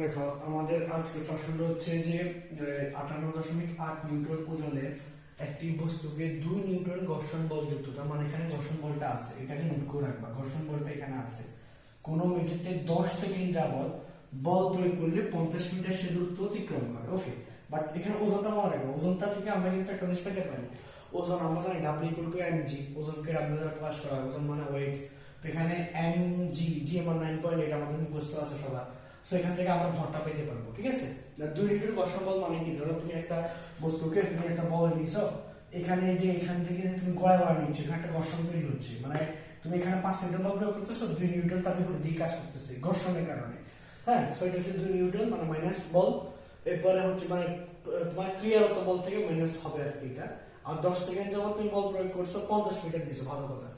দেখো, আমাদের আজকের প্রশ্নটা হচ্ছে যে আটান্ন দশমিক আট নিউটন ওজনের একটি বস্তুকে দুই নিউটন ঘর্ষণ বল যুক্ত, তার মানে এখানে ঘর্ষণ বলটা আছে, এটাকে নোট করে রাখবা, ঘর্ষণ বলটা এখানে আছে। কোনো মেঝেতে দশ সেকেন্ড যাবত বল প্রয়োগ করলে পঞ্চাশ মিটার সে দূরত্ব অতিক্রম করে ওকে বাট এখানে ওজনটা মনে রাখব ওজনটা থেকে আমরা কিন্তু একটা জিনিস পেতে পারি। ওজন আমরা জানি W equal to M G ওজনকে W দ্বারা প্রকাশ করা হয়, ওজন মানে ওয়েট তো এখানে এম জি জি আমার নাইন পয়েন্ট এইট আমাদের মুখস্থ আছে সবার। সো এখান থেকে আমরা ভরটা পেতে পারব, ঠিক আছে? দুই লিটার ঘর্ষণ বল মানে কি? ধরো তুমি একটা বস্তুকে তুমি একটা বল নিছো, এখানে যে এখান থেকে তুমি গড়া গড়া নিচ্ছ, এখানে একটা ঘর্ষণ তৈরি হচ্ছে মানে তুমি এখানে পাঁচ নিউটন বল প্রয়োগ করতেছো, দুই নিউটন তার বিপরীত দিকে কাজ করতেছে, ঘর্ষণের কারণে। হ্যাঁ সো এটা হচ্ছে দুই নিউটন মানে মাইনাস বল। এরপরে হচ্ছে মানে তোমার ক্রিয়ারত বল থেকে মাইনাস হবে আর কি এটা। আর দশ সেকেন্ড যেমন তুমি বল প্রয়োগ করছ, পঞ্চাশ মিটার দিছো ভালো কথা।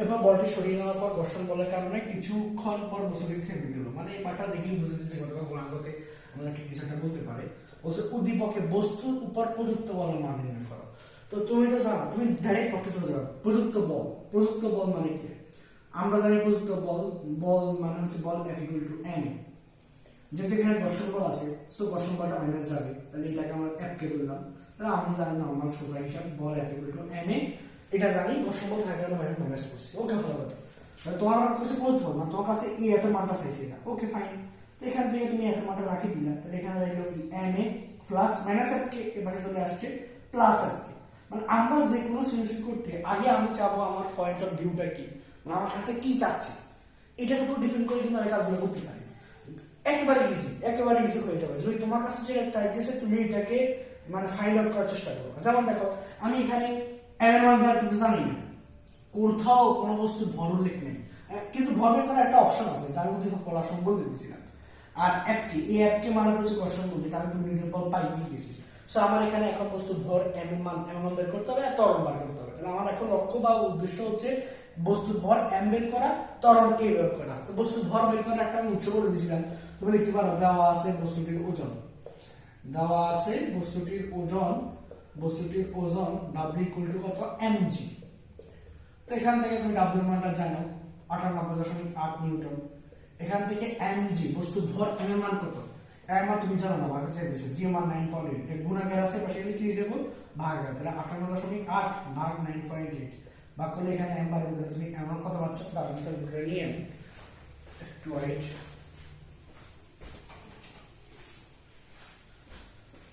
এরপর বলটি সরিয়ে নেওয়ার পর ঘর্ষণ বলের কারণে কিছুক্ষণ পর বছরটি থেমে গেল মানে এই পাটা দেখেই বুঝে দিচ্ছে কত গুণাঙ্গতে আমাদেরকে কিছু একটা বলতে পারে। বলছে, উদ্দীপকে বস্তুর উপর প্রযুক্ত বলের মান নির্ণয় করো। তো তুমি তো জানো, তুমি ডাইরেক্ট প্রশ্ন চলে যাবে, প্রযুক্ত বল। প্রযুক্ত বল মানে কি? আমরা জানি প্রযুক্ত বল বল মানে হচ্ছে বল F equal to M A. যেহেতু এখানে ঘর্ষণ বল আছে সো ঘর্ষণ বলটা মাইনাস যাবে। তাহলে এটাকে আমরা এফ কে ধরলাম তাহলে আমি জানি নর্মাল সোজা হিসাব বল F equal to M A এটা জানি বল থাকার কারণে মাইনাস মাইনাস করছি। ওকে, ভালো কথা। তাহলে তোমার কাছে বলতে পারব না। তোমার কাছে এই একটা মানটা চাইছে না ওকে ফাইন তো এখান থেকে তুমি একটা মানটা রাখি দিলা। তাহলে এখানে দাঁড়িয়ে কি M A plus minus F কে এবারে চলে আসছে প্লাস এফ কে মানে আমরা যে কোনো সলিউশন করতে আগে আমি চাবো আমার পয়েন্ট অফ ভিউটা কি? মানে আমার কাছে কি চাচ্ছে? এটার উপর ডিপেন্ড করে কিন্তু আমি কাজগুলো করতে পারি। একেবারে ইজি একেবারে ইজি হয়ে যাবে। যদি তোমার কাছে যেটা চাইতেছে তুমি এটাকে মানে ফাইন্ড আউট করার চেষ্টা করো। যেমন দেখো, আমি এখানে এর যা কিন্তু জানি না। কোথাও কোনো বস্তু ভর উল্লেখ নেই। কিন্তু ভর বের করার একটা অপশন আছে আমি উদ্দীপক কলা দিয়েছিলাম আর এই মানে হচ্ছে পাইয়ে গেছি। সো আমার এখানে এখন বস্তু ভর মান বের করতে হবে আর ত্বরণ বার করতে হবে। তাহলে আমার এখন লক্ষ্য বা উদ্দেশ্য হচ্ছে বস্তুর ভর এম বের করা, ত্বরণ এ বের করা। তো বস্তুর ভর বের করার একটা আমি উৎস বলে দিয়েছিলাম। তুমি লিখতে পারো, দেওয়া আছে বস্তুটির ওজন। দেওয়া আছে বস্তুটির ওজন বস্তুটির ওজন ডাব্লিউ ইকুয়াল টু কত? এম জি তো এখান থেকে তুমি ডাব্লিউ মানটা জানো, আটানব্বই দশমিক আট নিউটন। এখান থেকে এম জি বস্তু ভর এম এর মান কত? এম মান তুমি জানো না, ভাগ চাইতেছো জি মান নাইন পয়েন্ট এইট এটা গুণাকার আছে, পাশে লিখে যাব ভাগ তাহলে আটান্ন দশমিক আট ভাগ নাইন পয়েন্ট এইট ভাগ করলে এখানে এম বারের ভিতরে তুমি এম মান কত পাচ্ছ? তার ভিতরে নিয়ে একটু ওয়াইট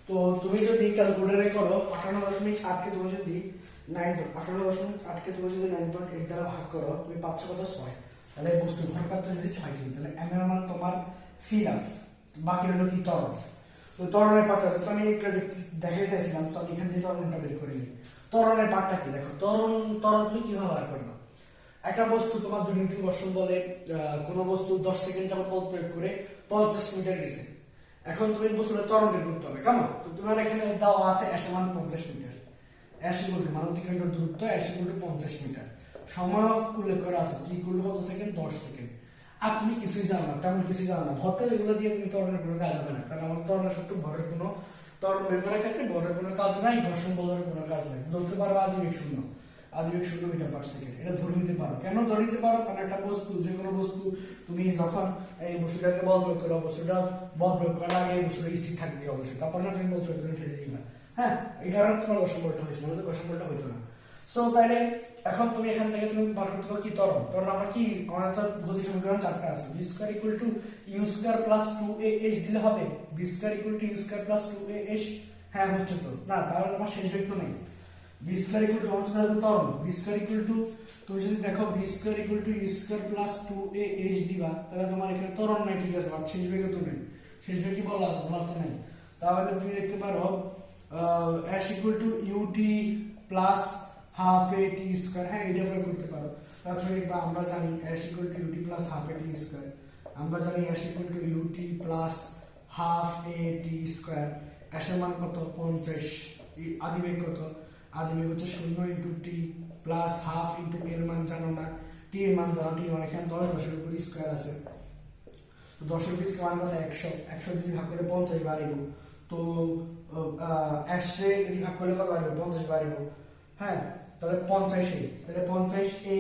তো তুমি যদি ক্যালকুলেটারে করো, আটান্ন দশমিক আটকে তুমি যদি নাইন আটান্ন দশমিক আটকে তুমি যদি নাইন পয়েন্ট এইট দ্বারা ভাগ করো, তুমি পাচ্ছ কত? ছয়। তাহলে বস্তু ভরকারটা যদি ছয় কেজি তাহলে এম এর মান তোমার ফিল আপ বাকি হলো কি? তরল তো তরলের আছে। তো আমি একটা দেখাতে চাইছিলাম আমি এখান থেকে তরলটা বের করে নিই। তরলের পার্টটা কি? দেখো তরল তরল তুমি কীভাবে বার করবে? একটা বস্তু তোমার দুই মিনিট ঘর্ষণ বলে কোনো বস্তু দশ সেকেন্ড যাবত বল প্রয়োগ করে পঞ্চাশ মিটার গেছে। এখন তুমি বস্তুটা ত্বরণ বের করতে হবে, কেমন? তো তোমার এখানে দেওয়া আছে একশো মান পঞ্চাশ মিটার। একশো গুলো মানে অতিক্রান্ত দূরত্ব একশো গুলো পঞ্চাশ মিটার। সময় অফ উল্লেখ করা আছে, কি করলে কত সেকেন্ড? দশ সেকেন্ড। আর তুমি কিছুই জানো না, তেমন কিছুই জানো না। ভরটা এগুলো দিয়ে তুমি ত্বরণের কোনো কাজ হবে না। কারণ আমার ত্বরণের সত্য ভরের কোনো ত্বরণ বের ক্ষেত্রে ভরের কোনো কাজ নাই ঘর্ষণ বলের কোনো কাজ নাই। ধরতে পারো আদিবেগ শূন্য। আদিবেগ শূন্য মিটার পার সেকেন্ড এটা ধরে নিতে পারো। কেন ধরে নিতে পারো? কারণ একটা বস্তু, যে কোনো বস্তু তুমি যখন এই বস্তুটাকে বল প্রয়োগ করো, বস্তুটা বল প্রয়োগ করার আগে এই বস্তুটা স্থির থাকবে অবশ্যই। তারপর না তুমি বল প্রয়োগ করে ঠেলে দিবা। হ্যাঁ এই কারণে তোমার ঘর্ষণ বলটা হয়েছিল আমাদের ঘর্ষণ হইতো না। সো তাইলে এখন তুমি এখান থেকে তুমি বার করতে পারো কি তরল তরল আমরা কি? আমাদের তো গতি সমীকরণ চারটা আছে। V square equal to U square plus two A H দিলে হবে। V square equal to U square plus two A H হ্যাঁ হচ্ছে তো। না, তাহলে তোমার শেষ ব্যক্ত নেই। বি স্কয়ার ইকুয়াল টু আমার তো থাকবে তরল বি স্কয়ার ইকুয়াল টু তুমি যদি দেখো V square equal to U square plus two A H দিবা, তাহলে তোমার এখানে তরল নাই, ঠিক আছে? শেষ বেগে তো নেই শেষ বেগে বলা আছে? বলা তো নেই। তাহলে তুমি দেখতে পারো S equal to U T plus half A T square হ্যাঁ এটা প্রয়োগ করতে পারো। তারপরে দেখবা, আমরা জানি S equal to U T plus half A T square আমরা জানি S equal to U T plus half A T square এসের মান কত? পঞ্চাশ। আদিবেগ কত? আদিবেগ হচ্ছে শূন্য into T plus half into এর মান জানো না। টি এর মান জানো টি মানে এখানে দশ দশের উপর স্কোয়ার আছে। তো দশের উপর স্কোয়ার মানে একশো। একশো যদি ভাগ করে পঞ্চাশ বাড়িব। তো একশো যদি ভাগ করলে কত বাড়িব? পঞ্চাশ বাড়িব। হ্যাঁ? তাহলে পঞ্চাশে তাহলে পঞ্চাশ এ,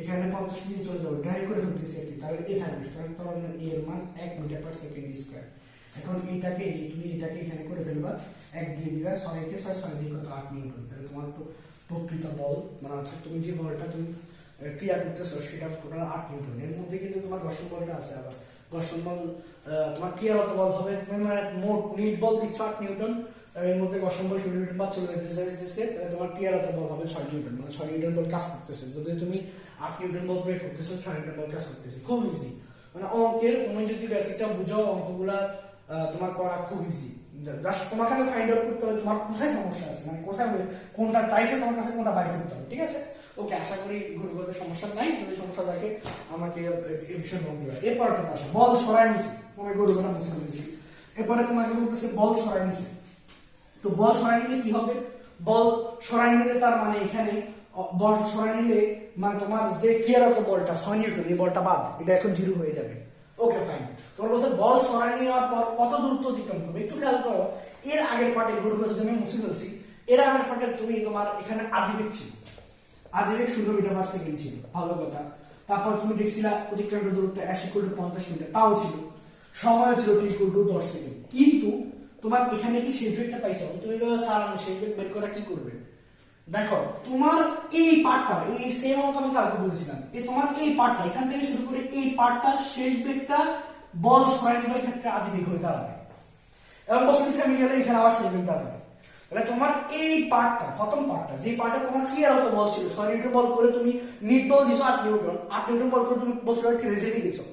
এখানে পঞ্চাশ নিয়ে চলে যাব। ড্রাই করে ফেলতেছি আর কি। তাহলে এ থাকবে। সুতরাং ত্বরণের এর মান এক মিটার পার সেকেন্ড স্কোয়ার এখন এইটাকে তুমি এটাকে এখানে করে ফেলবা, এক দিয়ে দিবা, ছয়কে ছয় ছয় দিয়ে কত আট নিউটন তাহলে তোমার তো প্রকৃত বল। মানে অর্থাৎ তুমি যে বলটা তুমি ক্রিয়া করতেছো, সেটা টোটাল আট নিউটন এর মধ্যে কিন্তু তোমার ঘর্ষণ বলটা আছে আবার। ঘর্ষণ বল তোমার ক্রিয়ারত বল হবে মানে মোট নিট বল দিচ্ছ আট নিউটন। এর মধ্যে ঘর্ষণ বল টু নিউটন বা চলে যেতে চাইতেছে তাহলে তোমার ক্রিয়ারত বল হবে ছয় নিউটন। মানে ছয় নিউটন বল কাজ করতেছে। যদি তুমি আট নিউটন বল প্রয়োগ করতেছো, ছয় নিউটন বল কাজ করতেছে। খুব ইজি মানে অঙ্কের তুমি যদি বেসিকটা বুঝো, অঙ্কগুলা তোমার করা খুব ইজি জাস্ট তোমার কাছে ফাইন্ড আউট করতে হবে তোমার কোথায় সমস্যা আছে। মানে কোথায় কোনটা চাইছে তোমার কাছে, কোনটা বাইর করতে হবে, ঠিক আছে? ওকে, আশা করি গুরুগত সমস্যা নাই। যদি সমস্যা থাকে, আমাকে বিষয়ে এরপর তোমার আসা। বল সরাই নিছে। তোমার গরুগুলা মুছে ফেলেছি এরপরে তোমাকে বলতেছে, বল সরাই নিছে। তো বল সরাই নিলে কি হবে? বল সরাই নিলে তার মানে এখানে বল সরাই নিলে মানে তোমার যে ক্রিয়ারত বলটা ছয় নিউটন এই বলটা বাদ। এটা এখন জিরো হয়ে যাবে। ওকে ফাইন তোমার বলছে, বল সরাই নেওয়ার পর কত দূরত্ব অতিক্রম করবে? একটু খেয়াল করো, এর আগের পার্টে গরুকে যদি আমি মুছে ফেলছি এর আগের পার্টে তুমি তোমার এখানে আদিবেগ ছিল। আদিবেগ ষোলো মিটার পার সেকেন্ড ছিল, ভালো কথা। তারপর তুমি দেখছিলা অতিক্রান্ত দূরত্ব এক ইকুয়াল পঞ্চাশ মিটার, তাও ছিল। সময় ছিল টি ইকুয়াল দশ সেকেন্ড কিন্তু তোমার এখানে কি সেই ব্রেকটা পাইছো? তুমি স্যার, আমি সেই বের করে কি করবে? দেখো, তোমার এই পার্টটা এই সেম অঙ্ক আমি কালকে বলেছিলাম এই তোমার এই পার্টটা এখান থেকে শুরু করে এই পার্টটার শেষ ব্রেকটা বল সরাই নিবার ক্ষেত্রে আদিবেগ হয়ে দাঁড়াবে এবং বসন্ত থেমে গেলে এখানে আবার শেষ ব্রেক দাঁড়াবে তাহলে তোমার এই পার্টটা প্রথম পার্টটা যে পার্টে তোমার ক্লিয়ার হতো বল ছিল ছয় নিউটন বল করে তুমি নিট বল দিছো আট নিউটন আট নিউটন বল করে তুমি বছর ঠেলে ঠেলে দিছো।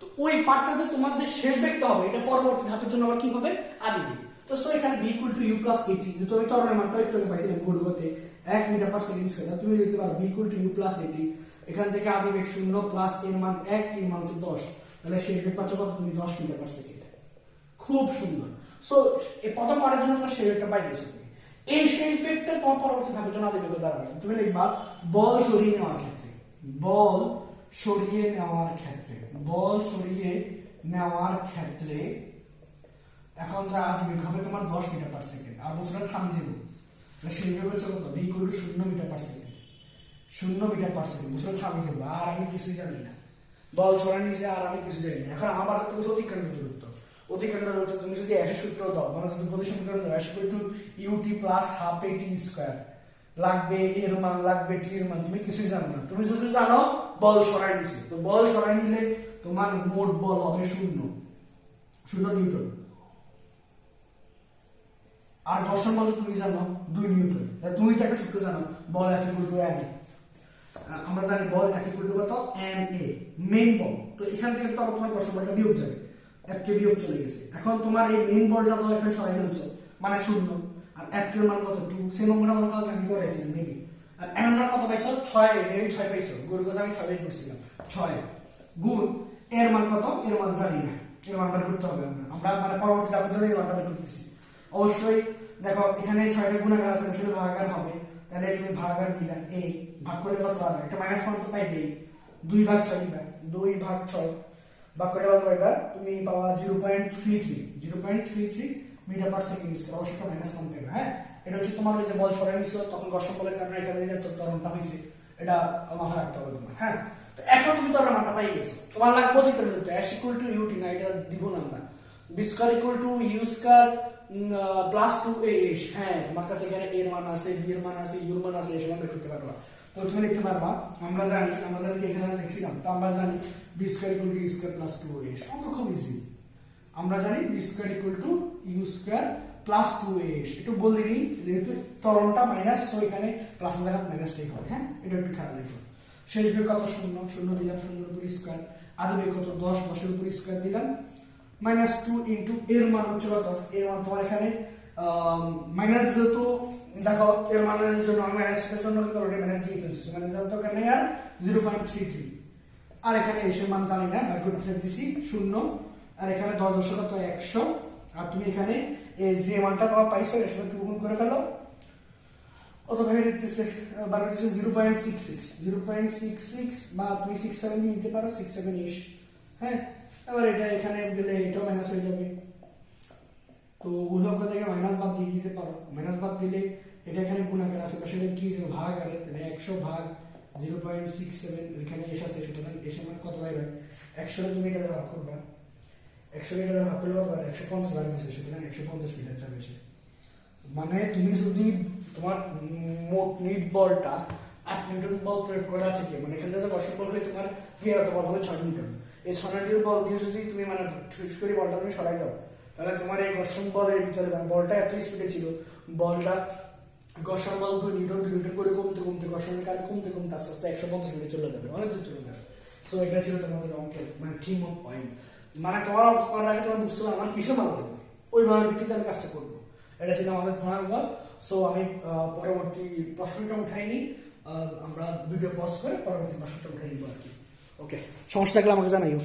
তো ওই পার্টটাতে তোমার যে শেষ ব্রেকটা হবে, এটা পরবর্তী ধাপের জন্য আবার কি হবে? আদিবেগ তো সো এখানে V equal to U plus A T যে তুমি তরণের মানটা একটু পাইছিলে গুরুগতে এক মিটার পার সেকেন্ড স্কোয়ার তুমি লিখতে পারো V equal to U plus A T এখান থেকে আদিবেগ শূন্য প্লাস এর মান এক এর মান হচ্ছে দশ, তাহলে সেই বেগ পাচ্ছ কত? তুমি দশ মিটার পার সেকেন্ড খুব সুন্দর। সো এই প্রথম পার্টের জন্য তোমার শেষ বেগটা পাই গেছো এই শেষ বেগটা তোমার পরবর্তী ধাপের জন্য আদিবেগ দাঁড়াবে তুমি লিখবা, বল সরিয়ে নেওয়ার ক্ষেত্রে, বল সরিয়ে নেওয়ার ক্ষেত্রে, বল সরিয়ে নেওয়ার ক্ষেত্রে, এখন যা আদিবেগ হবে তোমার দশ মিটার পার সেকেন্ড আর বছরটা থামি যাব শূন্য শূন্য আর আমি কিছুই বল আর আমি কিছু এখন আমার দূরত্ব। দূরত্ব, তুমি যদি দাও যদি ইউটি প্লাস হাফ স্কোয়ার লাগবে এর মান, লাগবে টি এর মান, তুমি কিছুই জানো না। তুমি শুধু জানো, বল সরাই দিছে তো বল সরাই নিলে তোমার মোট বল হবে শূন্য। শূন্য নিউটন। আর ঘর্ষণ বল তুমি জানো, দুই নিউটন তুমি তো একটা সূত্র জানো বল এফ ইকুয়াল টু এম আমরা জানি বল এফ ইকুয়াল টু কত? এম এ মেইন বল তো এখান থেকে তো তোমার ঘর্ষণ বলটা বিয়োগ যাবে। এক কে বিয়োগ চলে গেছে। এখন তোমার এই মেইন বলটা তো এখানে সরাই ফেলছো মানে শূন্য। আর এক কে মান কত? টু সেই নম্বরটা আমার কালকে আমি করেছিলাম মেবি আর এম মান কত পাইছো? ছয়। মেবি ছয় পাইছো। গুণ কথা আমি ছয় করছিলাম। ছয়। গুণ এর মান কত? এর মান জানি না। এর মান বের করতে হবে আমরা। আমরা মানে পরবর্তী ধাপের জন্য এই মানটা করতেছি। অবশ্যই দেখো, এখানে ছয়টা গুণাকার আছে সেটা ভাগাকার হবে। তাহলে তুমি ভাগাকার দিলা এই ভাগ করলে কত পাবে একটা মাইনাস ওয়ান তো পাইবে দুই। ভাগ ছয় দিবা। দুই ভাগ ছয়, ভাগ করে কত পাইবা তুমি পাওয়া zero point three three zero point three three metre per second অবশ্যই মাইনাস ওয়ান পাইবা হ্যাঁ? এটা হচ্ছে তোমার যে বল ছড়াই নিছো, তখন বলের কারণে এখানে তো ত্বরণটা হয়েছে এটা মাথায় রাখতে হবে তোমার হ্যাঁ? তো এখন তুমি তো মানটা পাই গেছো। তোমার লাগবে করতে এস ইকুয়াল টু ইউটি না, এটা দিব না আমরা। V square equal to U square plus two A S হ্যাঁ তোমার কাছে এখানে এর মান আছে বি এর মান আছে ইউর মান আছে এসব বের করতে পারবা তো তুমি পারবা, আমরা জানি আমরা জানি যে এখানে লিখছিলাম, তো আমরা জানি V square equal to U plus two S অঙ্ক খুব ইজি আমরা জানি V square equal to U square plus two S একটু বলে দিই, যেহেতু তরণটা মাইনাস তো এখানে প্লাস মাইনাসটাই হবে হ্যাঁ? এটা একটু খেয়াল রেখো। শেষ বেগ কত শূন্য? শূন্য দিলাম, শূন্যের উপর স্কোয়ার কত? দশ, দশের উপর দিলাম। মাইনাস টু ইন্টু এর মান হচ্ছে কত এর মান তোমার এখানে মাইনাস যেহেতু, দেখো এর মানের জন্য আমি মাইনাসের জন্য কি করো মাইনাস দিয়ে ফেলছি। মানে যেহেতু এখানে আর জিরো পয়েন্ট থ্রি থ্রি আর এখানে এসে মান জানি না বাইর করতে দিছি, শূন্য। আর এখানে দশ দশ কত? একশো। আর তুমি এখানে এই যে মানটা তোমার পাইছো, এর সাথে টু করে ফেলো। অত ভেবে দিতেছে বার করতেছে zero point six six zero point six six বা তুমি সিক্স সেভেন নিতে পারো সিক্স সেভেন ইস হ্যাঁ এবার এটা এখানে যাবে। তো থেকে বাদ বাদ দিলে এটা কি ভাগ একশো ভাগ পয়েন্ট এসে মানে একশো তুমি একশো মিটারে একশো পঞ্চাশ একশো পঞ্চাশ মিটার মানে তুমি যদি তোমার মোট নিট বলটা আট নিউটন বল প্রয়োগ করা থেকে মানে এখানে বর্ষণ বল হয়ে তোমার হবে ছয় নিউটন। এই ছয় বল দিয়ে যদি তুমি মানে ঠুস করে বলটা তুমি সরাই দাও, তাহলে তোমার এই ঘর্ষণ বলের ভিতরে মানে বলটা এত স্পিডে ছিল, বলটা ঘর্ষণ বল দুই নিউটন নিউটন করে কমতে কমতে, ঘর্ষণের কারণে কমতে কমতে আস্তে আস্তে একশো পঞ্চাশ মিটার চলে যাবে, অনেক দূর চলে যাবে। সো এটা ছিল তোমাদের অঙ্কের মানে থিম অফ পয়েন্ট মানে তোমার অঙ্ক করার আগে তোমার বুঝতে হবে আমার কিসে ভালো লাগবে ওই ভাবের ভিত্তিতে আমি কাজটা করব। এটা ছিল আমাদের ঘোড়ার গল্প সো আমি পরবর্তী প্রশ্নটা উঠাইনি আমরা ভিডিও পজ করে পরবর্তী প্রশ্নটা উঠাই নিবো আর কি। ওকে সমস্যা থাকলে আমাকে জানাইও